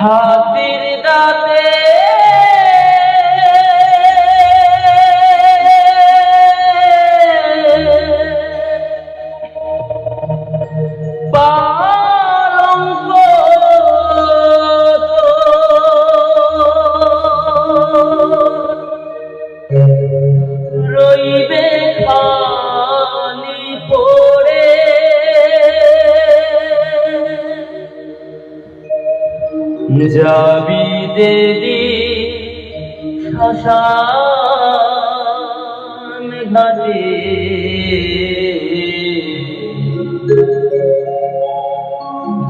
হাতির দাঁতে যাবি দেদি শ্মশান ঘাটে।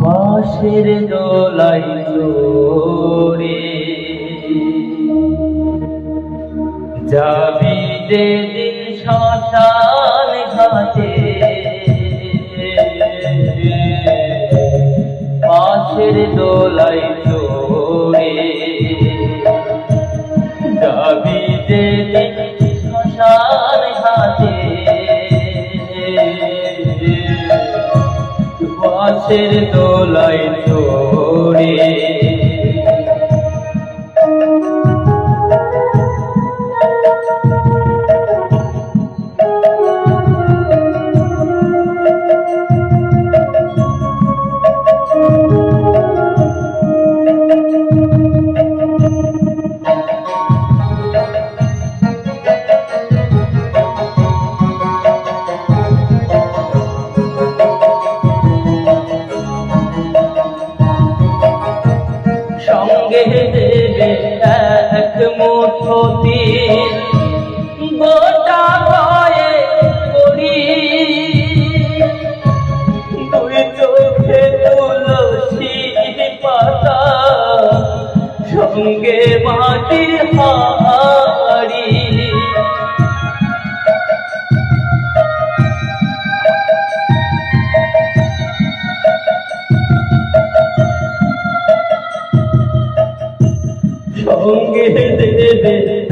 বাঁশের দোলাই তোরে যাবি যেদিন পাশের দোলাই তোরে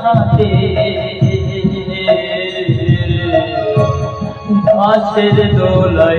ঘাটে ঘাসের দোলাই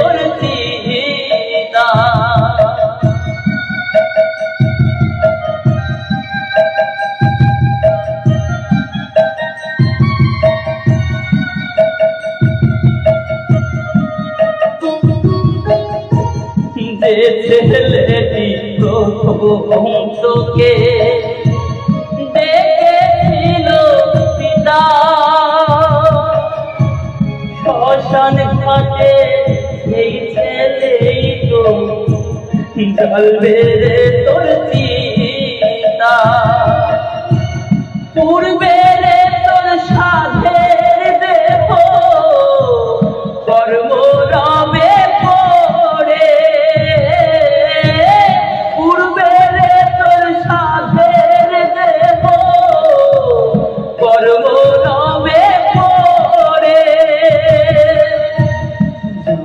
ছেলেটি প্রথম তোকে দেখেছিল পিতা। শ্মশান ঘাটে সেই ছেলেই তো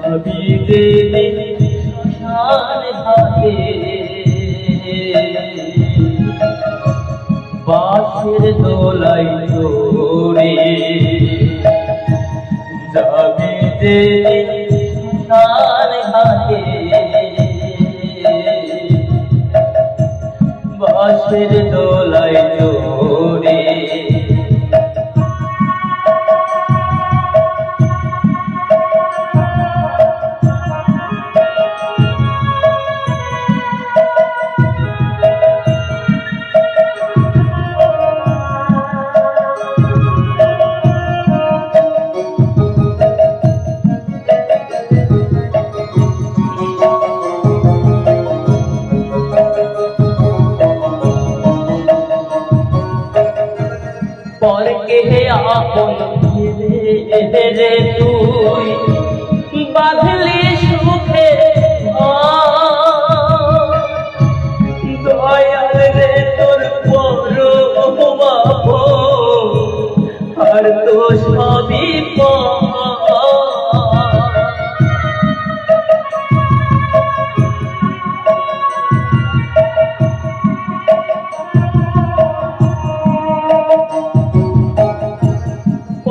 ভাবিতে হাতে বাসের দোলাই তোরে যাবিতে না রে তুই বাঁধলি সুখে দয়াল রে তোর পর আর তো সবই পা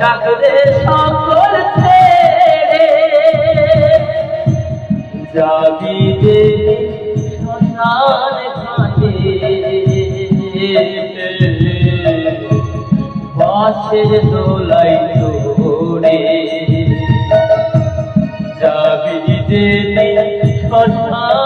ডাকলে সকল ছেড়ে। যাবি যে শ্মশান ঘাটে। বাসের দোলাই তোরে যাবি যে শ্মশান